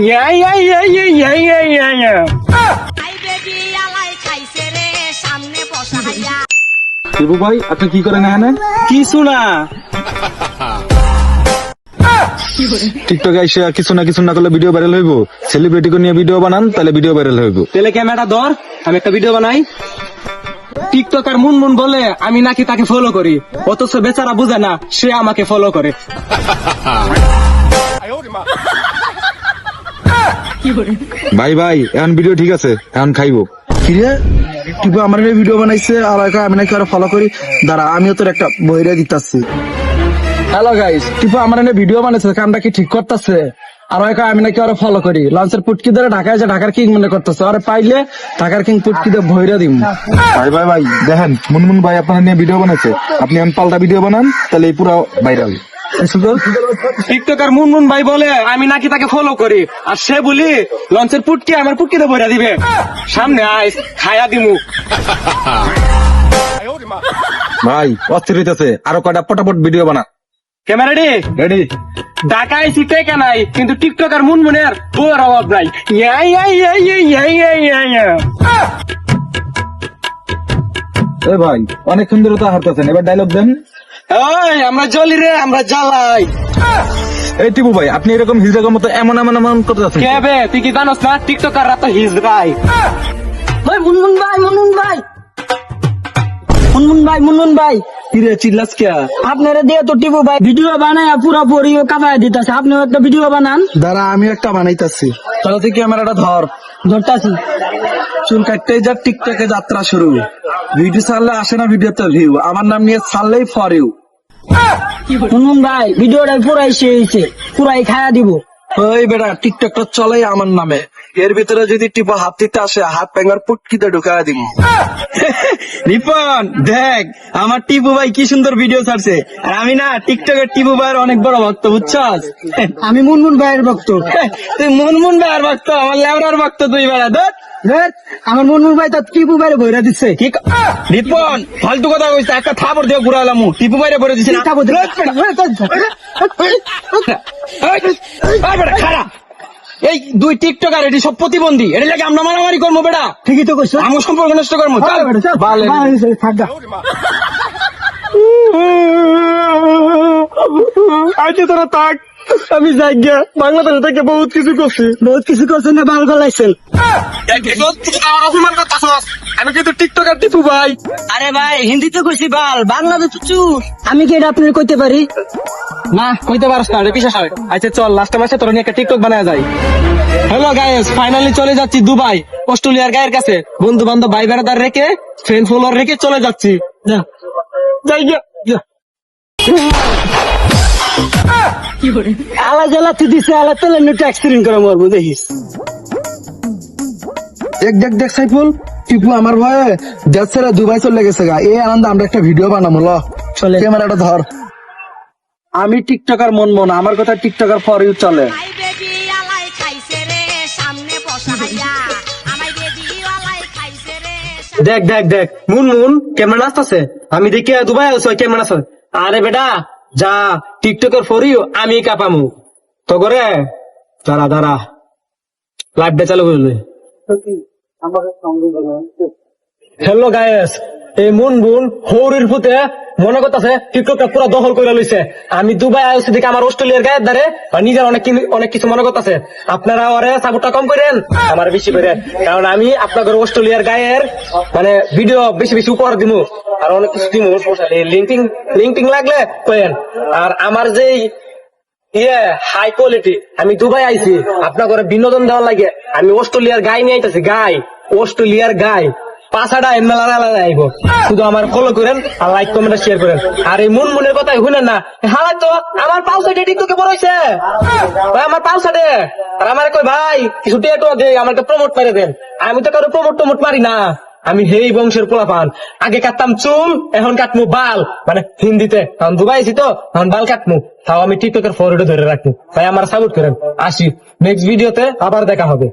Yeah, yeah, yeah, yeah, yeah, yeah, yeah. Shibu ভাই আপনি কি করেন এখানে? কিছু না। টিকটকে কিছু না কিছু না করলে ভিডিও ভাইরাল হইব। সেলিব্রিটি নিয়ে ভিডিও বানান তাহলে ভিডিও ভাইরাল হইব। তেলে ক্যামেরাটা ধর আমি একটা ভিডিও বানাই। টিকটক আর মুন মুন বলে আমি নাকি তাকে ফলো করি। অথচ বেচারা বুঝে না সে আমাকে ফলো করে। ভাই ভাই এখন ভিডিও ঠিক আছে এখন খাইবো। কিরে? টিপু আমার ভিডিও বানাইছে আর আমি নাকি আরও ফলো করি। দাঁড়া আমিও তোর একটা বইরে দিতাছি। হ্যালো গাইস টিপু আমার এনে ভিডিও বানাইছে কামটা কি ঠিক করতেছে? আর একা আমি নাকি আরও ফলো করি। লঞ্চের পুটকি ধরে ঢাকায় যে ঢাকার কিং মনে করতেছে। আরে পাইলে ঢাকার কিং পুটকি দিয়ে ভইরা দিম। ভাই ভাই ভাই দেখেন মুনমুন ভাই আপনার নিয়ে ভিডিও বানাইছে। আপনি এখন পাল্টা ভিডিও বানান তাহলে এই পুরো ভাইরাল টিকটকার মুনমুন ভাই বলে আমি নাকি তাকে ফলো করি। আর সে বলি লঞ্চের পুটকি আমার পুটকিতে ভরে দিবে। সামনে আয় খায়া দিমু। ভাই অস্থির হইতেছে। আরও কয়টা পটাপট ভিডিও বানা। ক্যামেরা রেডি রেডি ঢাকায় সিটে কেনাই কিন্তু টিকটকার মুনমুনের বউর অভাব নাই। এ ভাই অনেক সুন্দর তো হারতেছেন। এবার ডায়লগ দেন। ওই আমরা জ্বলি রে আমরা জ্বালাই। এই টিপু ভাই আপনি এরকম হিজড়ার মতো এমন এমন এমন করতে যাচ্ছেন কে বে? তুই কি জানোস না? টিকটক আর রাত হিজড়াই ওই মুনমুন ভাই মুনমুন ভাই। মুনমুন ভাই মুনমুন ভাই। কিরে চিল্লাস কে? আপনারা দিয়ে তো টিপু ভাই ভিডিও বানায় পুরা পরি কামায় দিতেছে। আপনিও একটা ভিডিও বানান। দাঁড়া আমি একটা বানাইতাছি। তাহলে তুই ক্যামেরাটা ধর। ধরতাছি। চুল কাটতে যা টিকটকে যাত্রা শুরু। ভিডিও ছাড়লে আসে না ভিডিও ভিডিওতে ভিউ আমার নাম নিয়ে ছাড়লেই ফর ইউ মুনমুন ভাই ভিডিওটা পুরাই শেষ পুরাই খায়া দিব। ওই বেটা টিকটকটা চলে আমার নামে। এর ভিতরে যদি টিপো হাত দিতে আসে হাত প্যাঙ্গার পুটকিতে ঢুকায় দিব রিপন দেখ আমার টিপু ভাই কি সুন্দর ভিডিও ছাড়ছে। আর আমি না টিকটকের টিপু ভাইয়ের অনেক বড় ভক্ত বুঝছস? আমি মুনমুন ভাইয়ের ভক্ত। তুই মুনমুন ভাইয়ের ভক্ত আমার লেবরার ভক্ত তুই বেড়া ধর। দেখ, আমার মুনমুন ভাই তো টিপু ভাইয়ের ভৈরা দিচ্ছে কি রিপন ফালতু কথা কইছে একটা থাপড় দিয়ে ঘুরালাম টিপু ভাইরে ভরে দিছি না? খাব দেখ? এই দুই টিকটকার এটি সব প্রতিবন্ধী। এটা লাগে আমরা মারামারি করব বেটা। ঠিকই তো কইছো। আমার সম্পর্ক নষ্ট করব আজকে তোরা থাক। আমি বাংলাদেশ থেকে বহুত কিছু করছি। বহুত কিছু করছেন না বাল গলাইছেন। আমি কিন্তু টিকটকার টিপু ভাই। আরে ভাই হিন্দিতে কইছি বাল বাংলাদেশ চুর। আমি কি এটা আপনার কইতে পারি? না কইতে পারছ না রে পিছা আচ্ছা চল লাস্ট মাসে তোর নিয়ে একটা টিকটক বানায় যাই। হ্যালো গাইস ফাইনালি চলে যাচ্ছি দুবাই অস্ট্রেলিয়ার গায়ের কাছে। বন্ধু বান্ধব ভাই বেড়াদার রেখে ফ্রেন্ড ফলোয়ার রেখে চলে যাচ্ছি। যা। যাই গিয়া। যা। আলা জ্বালা তুই দিছে আলা তেলে একটু এক্সপিরিয়েন্স করে মরবো দেখিস। দেখ দেখ দেখ সাইফুল টিপু আমার ভয়ে দেশ ছেড়ে দুবাই চলে গেছে গা। এই আনন্দ আমরা একটা ভিডিও বানাবো ল। চলে। ক্যামেরাটা ধর। আমি টিকটকার মন মন আমার কথা টিকটকার ফর ইউ চলে। আই বেবি আলাই খাইছে রে সামনে বসা হাইয়া আমাই বেবি আলাই খাইছে রে দেখ দেখ দেখ। মুন মুন কেমন আসতেছে আমি দেখি দুবাই আছো কেমন আছে। আরে বেটা যা টিকটকের ফরিও আমি কাপামু। তো করে দাঁড়া দাঁড়া। লাইভটা চালু করলে হ্যালো গায়েস এই মুন বোন হৌরির ফুতে মনে করতেছে, টিকটকটা পুরো দখল করে লইছে। আমি দুবাই আইসি দিকে আমার অস্ট্রেলিয়ার গায়ের দ্বারে নিজের অনেক অনেক কিছু মনে করতেছে। আপনারা ওরে সাপোর্টটা কম করেন, আমার বেশি করেন কারণ আমি আপনাদের অস্ট্রেলিয়ার গায়ের মানে ভিডিও বেশি বেশি উপহার দিমু। আর অনেক কিছু দিমু। লিঙ্কিং লিঙ্কিং লাগলে কয়েন। আর আমার যেই ইয়ে হাই কোয়ালিটি আমি দুবাই আইছি। আপনার ঘরে বিনোদন দেওয়ার লাগে। আমি অস্ট্রেলিয়ার গাই নিয়ে আইতেছি, গাই। অস্ট্রেলিয়ার গাই। পাঁচাটা এমএল আলাদা আইব। শুধু আমার ফলো করেন আর লাইক কমেন্ট শেয়ার করেন। আর এই মন মনের কথা শুনেন না। হালাই তো আমার পাউ সাইডে টিকটকে বড় ভাই, আমার পাউ সাইডে আর আমার কই ভাই, কিছু টেটো দে আমাকে প্রমোট করে দেন। আমি তো কারও প্রমোট টমোট মারি না। আমি হেই বংশের পোলা পান আগে কাটতাম চুল, এখন কাটমু বাল। মানে হিন্দিতে এখন দুবাই আছি তো এখন বাল কাটমু। তাও আমি টিকটকের ফরওয়ার্ডে ধরে রাখব তাই আমার সাপোর্ট করেন। আসি। নেক্সট ভিডিওতে আবার দেখা হবে।